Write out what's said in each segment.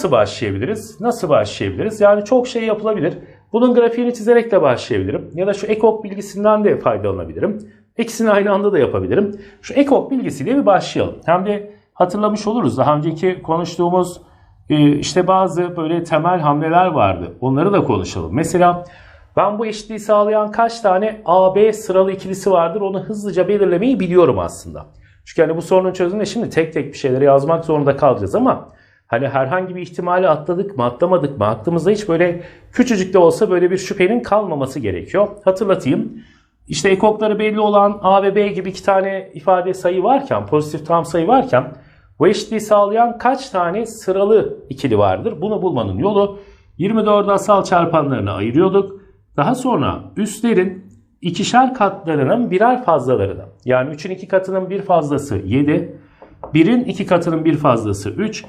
Nasıl başlayabiliriz? Nasıl başlayabiliriz? Yani çok şey yapılabilir. Bunun grafiğini çizerek de başlayabilirim. Ya da şu ekok bilgisinden de faydalanabilirim. İkisini aynı anda da yapabilirim. Şu ekok bilgisiyle bir başlayalım. Hem de hatırlamış oluruz. Daha önceki konuştuğumuz e, işte bazı böyle temel hamleler vardı. Onları da konuşalım. Mesela ben bu eşitliği sağlayan kaç tane AB sıralı ikilisi vardır onu hızlıca belirlemeyi biliyorum aslında. Çünkü hani bu sorunun çözümünde şimdi tek tek bir şeyleri yazmak zorunda kalacağız ama hani herhangi bir ihtimali atladık mı atlamadık mı aklımızda hiç böyle küçücük de olsa böyle bir şüphenin kalmaması gerekiyor. Hatırlatayım. İşte ekokları belli olan A ve B gibi iki tane ifade sayı varken, pozitif tam sayı varken bu eşitliği sağlayan kaç tane sıralı ikili vardır? Bunu bulmanın yolu 24'ü asal çarpanlarına ayırıyorduk. Daha sonra üstlerin ikişer katlarının birer fazlalarını yani 3'ün iki katının bir fazlası 7, 1'in iki katının bir fazlası 3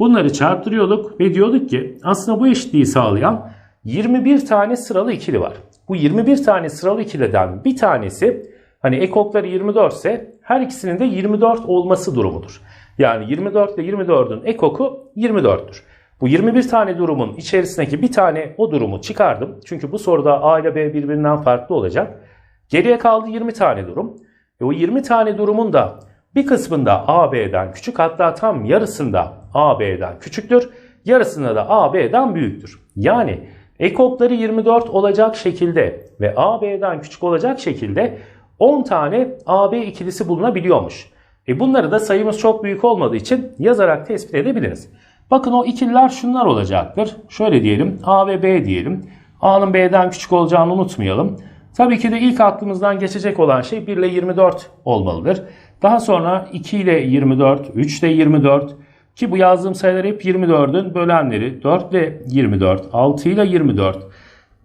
bunları çarptırıyorduk ve diyorduk ki aslında bu eşitliği sağlayan 21 tane sıralı ikili var. Bu 21 tane sıralı ikiliden bir tanesi hani ekokları 24 ise her ikisinin de 24 olması durumudur. Yani 24 ile 24'ün ekoku 24'tür. Bu 21 tane durumun içerisindeki bir tane o durumu çıkardım. Çünkü bu soruda A ile B birbirinden farklı olacak. Geriye kaldı 20 tane durum. Ve o 20 tane durumun da bir kısmında A B'den küçük hatta tam yarısında A B'den küçüktür. Yarısında da A B'den büyüktür. Yani ekokları 24 olacak şekilde ve A B'den küçük olacak şekilde 10 tane AB ikilisi bulunabiliyormuş. E bunları da sayımız çok büyük olmadığı için yazarak tespit edebiliriz. Bakın o ikililer şunlar olacaktır. Şöyle diyelim A ve B diyelim. A'nın B'den küçük olacağını unutmayalım. Tabii ki de ilk aklımızdan geçecek olan şey 1 ile 24 olmalıdır. Daha sonra 2 ile 24, 3 ile 24 ki bu yazdığım sayılar hep 24'ün bölenleri 4 ile 24, 6 ile 24.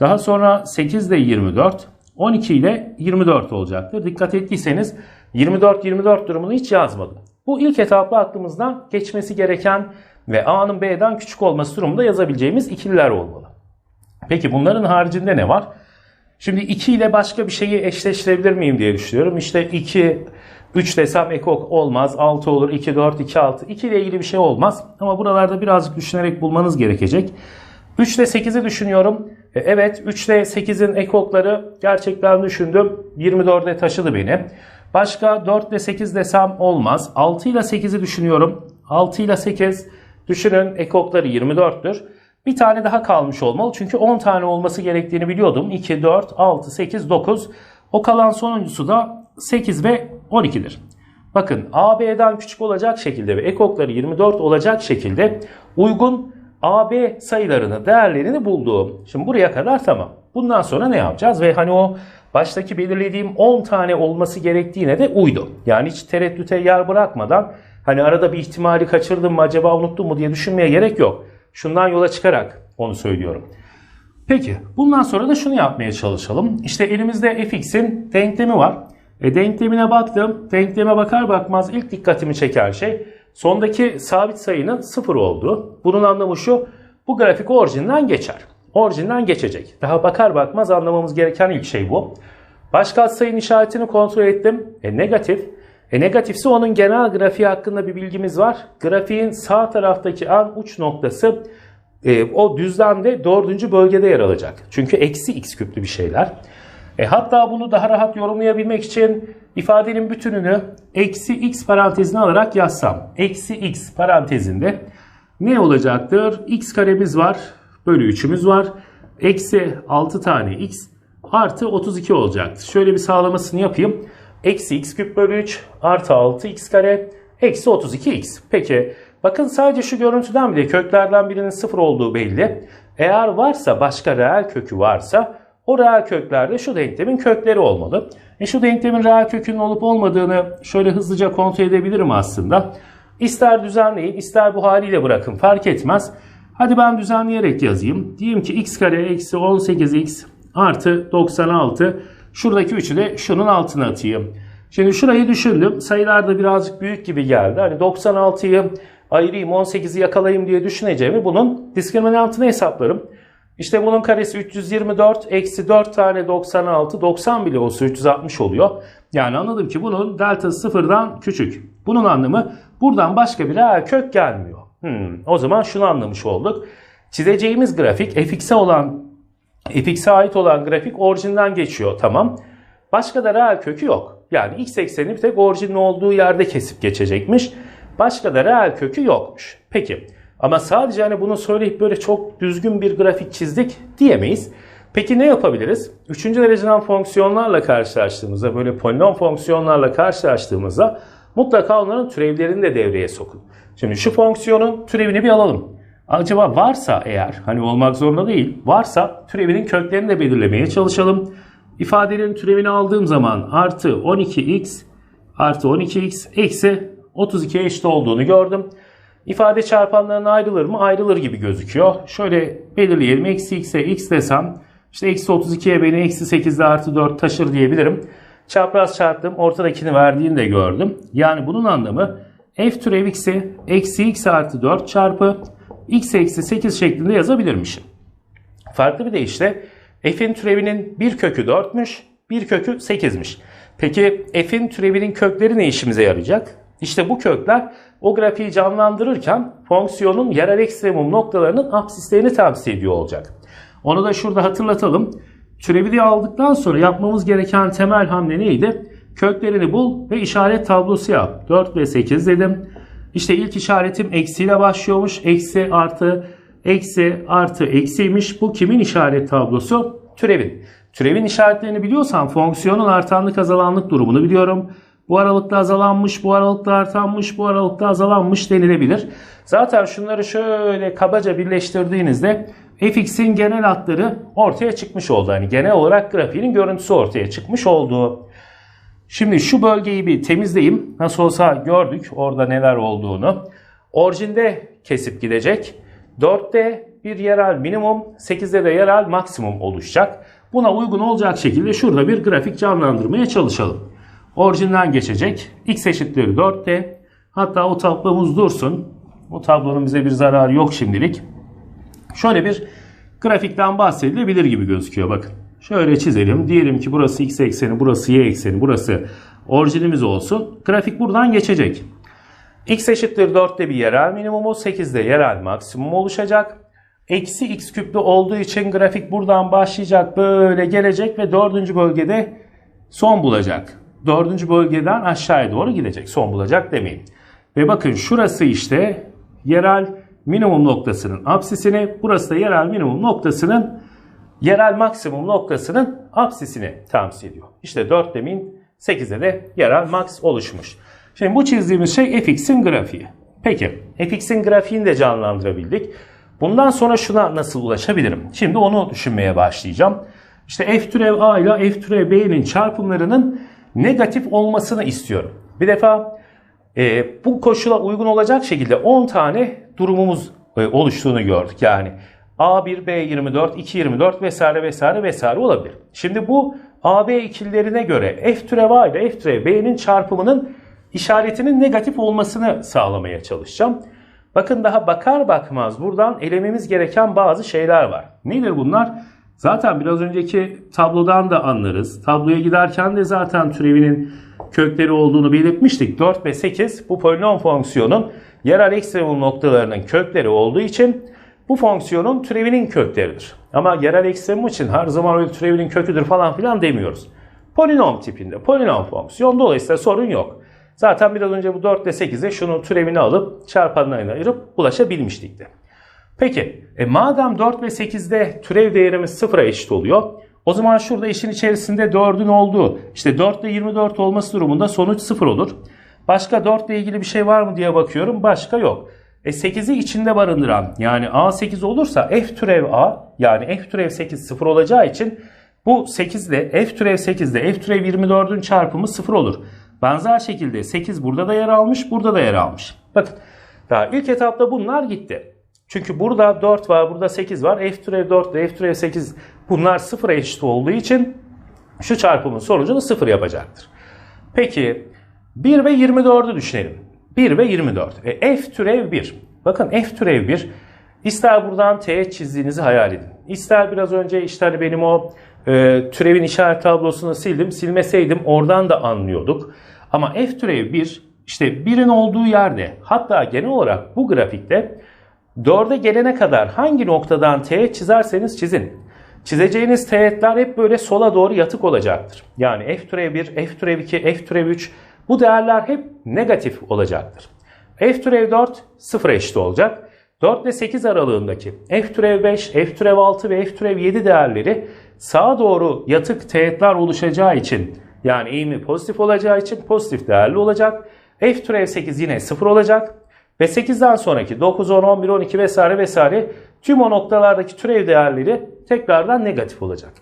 Daha sonra 8 ile 24, 12 ile 24 olacaktır. Dikkat ettiyseniz 24-24 durumunu hiç yazmadım. Bu ilk etapta aklımızdan geçmesi gereken ve A'nın B'den küçük olması durumunda yazabileceğimiz ikililer olmalı. Peki bunların haricinde ne var? Şimdi 2 ile başka bir şeyi eşleştirebilir miyim diye düşünüyorum. İşte 2, 3 desem ekok olmaz. 6 olur. 2, 4, 2, 6. 2 ile ilgili bir şey olmaz. Ama buralarda birazcık düşünerek bulmanız gerekecek. 3 ile 8'i düşünüyorum. E, evet 3 ile 8'in ekokları gerçekten düşündüm. 24'e taşıdı beni. Başka 4 ile 8 desem olmaz. 6 ile 8'i düşünüyorum. 6 ile 8 düşünün ekokları 24'tür. Bir tane daha kalmış olmalı. Çünkü 10 tane olması gerektiğini biliyordum. 2, 4, 6, 8, 9. O kalan sonuncusu da 8 ve 12'dir. Bakın AB'den küçük olacak şekilde ve ekokları 24 olacak şekilde uygun AB sayılarını, değerlerini bulduğum. Şimdi buraya kadar tamam. Bundan sonra ne yapacağız? Ve hani o baştaki belirlediğim 10 tane olması gerektiğine de uydu. Yani hiç tereddüte yer bırakmadan hani arada bir ihtimali kaçırdım mı acaba unuttum mu diye düşünmeye gerek yok. Şundan yola çıkarak onu söylüyorum. Peki bundan sonra da şunu yapmaya çalışalım. İşte elimizde fx'in denklemi var. E, denklemine baktım. Denkleme bakar bakmaz ilk dikkatimi çeken şey sondaki sabit sayının sıfır olduğu. Bunun anlamı şu. Bu grafik orijinden geçer. Orijinden geçecek. Daha bakar bakmaz anlamamız gereken ilk şey bu. Başka sayının işaretini kontrol ettim. E, negatif. E, negatifse onun genel grafiği hakkında bir bilgimiz var. Grafiğin sağ taraftaki en uç noktası e, o düzlemde dördüncü bölgede yer alacak. Çünkü eksi x küplü bir şeyler. E, hatta bunu daha rahat yorumlayabilmek için ifadenin bütününü eksi x parantezine alarak yazsam. Eksi x parantezinde ne olacaktır? x karemiz var. Bölü 3'ümüz var. Eksi 6 tane x artı 32 olacaktır. Şöyle bir sağlamasını yapayım. Eksi x küp bölü 3 artı 6 x kare eksi 32 x. Peki bakın sadece şu görüntüden bile köklerden birinin sıfır olduğu belli. Eğer varsa başka reel kökü varsa o reel köklerde şu denklemin kökleri olmalı. E şu denklemin reel kökünün olup olmadığını şöyle hızlıca kontrol edebilirim aslında. İster düzenleyin ister bu haliyle bırakın fark etmez. Hadi ben düzenleyerek yazayım. Diyeyim ki x kare eksi 18x artı 96. Şuradaki 3'ü de şunun altına atayım. Şimdi şurayı düşündüm. Sayılar da birazcık büyük gibi geldi. Hani 96'yı ayırayım 18'i yakalayayım diye düşüneceğimi bunun diskriminantını hesaplarım. İşte bunun karesi 324 eksi 4 tane 96 90 bile olsa 360 oluyor. Yani anladım ki bunun delta sıfırdan küçük. Bunun anlamı buradan başka bir reel kök gelmiyor. Hmm, o zaman şunu anlamış olduk. Çizeceğimiz grafik fx'e olan fx'e ait olan grafik orijinden geçiyor. Tamam. Başka da reel kökü yok. Yani x ekseni bir tek orijinin olduğu yerde kesip geçecekmiş. Başka da reel kökü yokmuş. Peki ama sadece hani bunu söyleyip böyle çok düzgün bir grafik çizdik diyemeyiz. Peki ne yapabiliriz? Üçüncü dereceden fonksiyonlarla karşılaştığımızda böyle polinom fonksiyonlarla karşılaştığımızda mutlaka onların türevlerini de devreye sokun. Şimdi şu fonksiyonun türevini bir alalım. Acaba varsa eğer hani olmak zorunda değil varsa türevinin köklerini de belirlemeye çalışalım. İfadenin türevini aldığım zaman artı 12x artı 12x eksi 32'ye eşit olduğunu gördüm. İfade çarpanlarına ayrılır mı? Ayrılır gibi gözüküyor. Şöyle belirleyelim. Eksi x'e x desem işte eksi 32'ye beni eksi 8'de artı 4 taşır diyebilirim. Çapraz çarptım. Ortadakini verdiğini de gördüm. Yani bunun anlamı f türev x'i eksi x artı 4 çarpı x eksi 8 şeklinde yazabilirmişim. Farklı bir deyişle f'in türevinin bir kökü 4'müş, bir kökü 8'miş. Peki f'in türevinin kökleri ne işimize yarayacak? İşte bu kökler o grafiği canlandırırken fonksiyonun yerel ekstremum noktalarının absislerini temsil ediyor olacak. Onu da şurada hatırlatalım. Türevi aldıktan sonra yapmamız gereken temel hamle neydi? Köklerini bul ve işaret tablosu yap. 4 ve 8 dedim. İşte ilk işaretim eksiyle başlıyormuş. Eksi artı eksi artı eksiymiş. Bu kimin işaret tablosu? Türevin. Türevin işaretlerini biliyorsam fonksiyonun artanlık azalanlık durumunu biliyorum. Bu aralıkta azalanmış, bu aralıkta artanmış, bu aralıkta azalanmış denilebilir. Zaten şunları şöyle kabaca birleştirdiğinizde fx'in genel hatları ortaya çıkmış oldu. Hani genel olarak grafiğin görüntüsü ortaya çıkmış oldu. Şimdi şu bölgeyi bir temizleyeyim. Nasıl olsa gördük orada neler olduğunu. Orijinde kesip gidecek. 4'te bir yerel minimum, 8'de de yerel maksimum oluşacak. Buna uygun olacak şekilde şurada bir grafik canlandırmaya çalışalım. Orijinden geçecek. X eşittir 4'te. Hatta o tablomuz dursun. O tablonun bize bir zararı yok şimdilik. Şöyle bir grafikten bahsedilebilir gibi gözüküyor bakın. Şöyle çizelim. Diyelim ki burası x ekseni, burası y ekseni, burası orijinimiz olsun. Grafik buradan geçecek. x eşittir 4'te bir yerel minimumu, 8'de yerel maksimum oluşacak. Eksi x küplü olduğu için grafik buradan başlayacak, böyle gelecek ve dördüncü bölgede son bulacak. Dördüncü bölgeden aşağıya doğru gidecek. Son bulacak demeyin. Ve bakın şurası işte yerel minimum noktasının absisini, burası da yerel minimum noktasının yerel maksimum noktasının absisini temsil ediyor. İşte 4 demin 8'de de yerel max oluşmuş. Şimdi bu çizdiğimiz şey fx'in grafiği. Peki fx'in grafiğini de canlandırabildik. Bundan sonra şuna nasıl ulaşabilirim? Şimdi onu düşünmeye başlayacağım. İşte f türev a ile f türev b'nin çarpımlarının negatif olmasını istiyorum. Bir defa e, bu koşula uygun olacak şekilde 10 tane durumumuz e, oluştuğunu gördük. Yani A1, B24, 224 vesaire vesaire vesaire olabilir. Şimdi bu AB ikililerine göre F türev A ile F türev B'nin çarpımının işaretinin negatif olmasını sağlamaya çalışacağım. Bakın daha bakar bakmaz buradan elememiz gereken bazı şeyler var. Nedir bunlar? Zaten biraz önceki tablodan da anlarız. Tabloya giderken de zaten türevinin kökleri olduğunu belirtmiştik. 4 ve 8 bu polinom fonksiyonun yerel ekstremum noktalarının kökleri olduğu için bu fonksiyonun türevinin kökleridir. Ama yerel ekstremum için her zaman öyle türevinin köküdür falan filan demiyoruz. Polinom tipinde, polinom fonksiyon dolayısıyla sorun yok. Zaten biraz önce bu 4 ile 8'e şunu türevini alıp çarpanlarına ayırıp ulaşabilmiştik de. Peki e madem 4 ve 8'de türev değerimiz sıfıra eşit oluyor. O zaman şurada işin içerisinde 4'ün olduğu işte 4 ile 24 olması durumunda sonuç 0 olur. Başka 4 ile ilgili bir şey var mı diye bakıyorum. Başka yok. E 8'i içinde barındıran yani A8 olursa F türev A yani F türev 8 0 olacağı için bu 8 ile F türev 8 ile F türev 24'ün çarpımı 0 olur. Benzer şekilde 8 burada da yer almış, burada da yer almış. Bakın daha ilk etapta bunlar gitti. Çünkü burada 4 var, burada 8 var. F türev 4 ile F türev 8 bunlar 0'a eşit olduğu için şu çarpımın sonucunu 0 yapacaktır. Peki 1 ve 24'ü düşünelim. 1 ve 24. E, F türev 1. Bakın F türev 1. İster buradan teğet çizdiğinizi hayal edin. İster biraz önce işte hani benim o e, türevin işaret tablosunu sildim. Silmeseydim oradan da anlıyorduk. Ama F türev 1 işte 1'in olduğu yerde hatta genel olarak bu grafikte 4'e gelene kadar hangi noktadan teğet çizerseniz çizin. Çizeceğiniz teğetler hep böyle sola doğru yatık olacaktır. Yani f türev 1, f türev 2, f türev 3 bu değerler hep negatif olacaktır. f türev 4 sıfıra eşit olacak. 4 ile 8 aralığındaki f türev 5, f türev 6 ve f türev 7 değerleri sağa doğru yatık teğetler oluşacağı için yani eğimi pozitif olacağı için pozitif değerli olacak. f türev 8 yine 0 olacak. Ve 8'den sonraki 9, 10, 11, 12 vesaire vesaire tüm o noktalardaki türev değerleri tekrardan negatif olacak.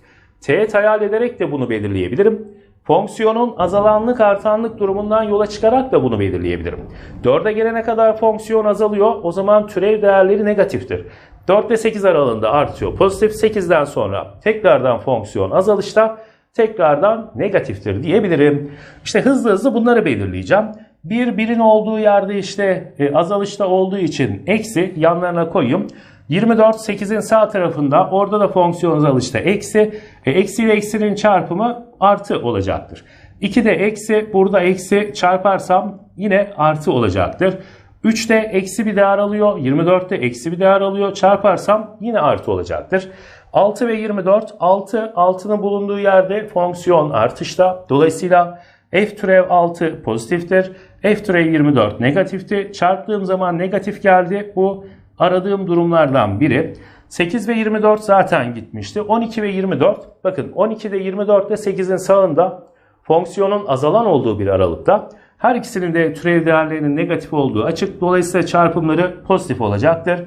Teğet hayal ederek de bunu belirleyebilirim. Fonksiyonun azalanlık artanlık durumundan yola çıkarak da bunu belirleyebilirim. 4'e gelene kadar fonksiyon azalıyor. O zaman türev değerleri negatiftir. 4 ile 8 aralığında artıyor. Pozitif 8'den sonra tekrardan fonksiyon azalışta tekrardan negatiftir diyebilirim. İşte hızlı hızlı bunları belirleyeceğim. Bir birin olduğu yerde işte e, azalışta olduğu için eksi yanlarına koyayım. 24 8'in sağ tarafında orada da fonksiyon azalışta eksi. E, eksi ile eksinin çarpımı artı olacaktır. 2 de eksi burada eksi çarparsam yine artı olacaktır. 3 de eksi bir değer alıyor. 24 de eksi bir değer alıyor. Çarparsam yine artı olacaktır. 6 ve 24 6 6'nın bulunduğu yerde fonksiyon artışta. Dolayısıyla f türev 6 pozitiftir. f türev 24 negatifti. Çarptığım zaman negatif geldi. Bu aradığım durumlardan biri. 8 ve 24 zaten gitmişti. 12 ve 24 bakın 12 ve 24 de 8'in sağında fonksiyonun azalan olduğu bir aralıkta. Her ikisinin de türev değerlerinin negatif olduğu açık. Dolayısıyla çarpımları pozitif olacaktır.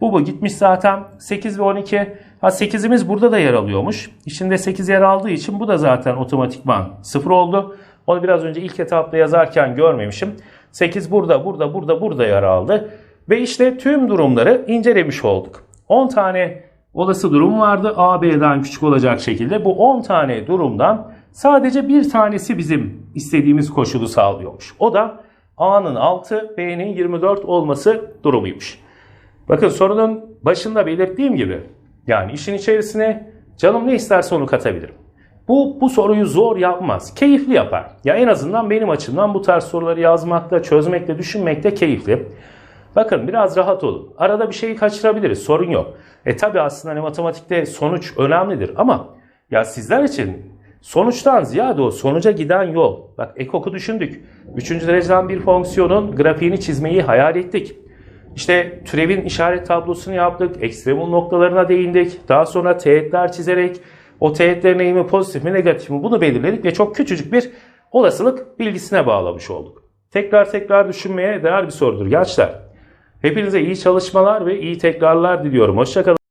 Bu bu gitmiş zaten. 8 ve 12. Ha 8'imiz burada da yer alıyormuş. İçinde 8 yer aldığı için bu da zaten otomatikman 0 oldu. Onu biraz önce ilk etapta yazarken görmemişim. 8 burada, burada, burada, burada yer aldı. Ve işte tüm durumları incelemiş olduk. 10 tane olası durum vardı. A, B'den küçük olacak şekilde. Bu 10 tane durumdan sadece bir tanesi bizim istediğimiz koşulu sağlıyormuş. O da A'nın 6, B'nin 24 olması durumuymuş. Bakın sorunun başında belirttiğim gibi yani işin içerisine canım ne isterse onu katabilirim. Bu, bu soruyu zor yapmaz. Keyifli yapar. Ya en azından benim açımdan bu tarz soruları yazmakta, çözmekte, düşünmekte keyifli. Bakın biraz rahat olun. Arada bir şeyi kaçırabiliriz. Sorun yok. E tabi aslında hani matematikte sonuç önemlidir ama ya sizler için sonuçtan ziyade o sonuca giden yol. Bak ekoku düşündük. Üçüncü dereceden bir fonksiyonun grafiğini çizmeyi hayal ettik. İşte türevin işaret tablosunu yaptık. Ekstremum noktalarına değindik. Daha sonra teğetler çizerek o teğetlerin eğimi pozitif mi negatif mi bunu belirledik ve çok küçücük bir olasılık bilgisine bağlamış olduk. Tekrar tekrar düşünmeye değer bir sorudur gençler. Hepinize iyi çalışmalar ve iyi tekrarlar diliyorum. Hoşçakalın.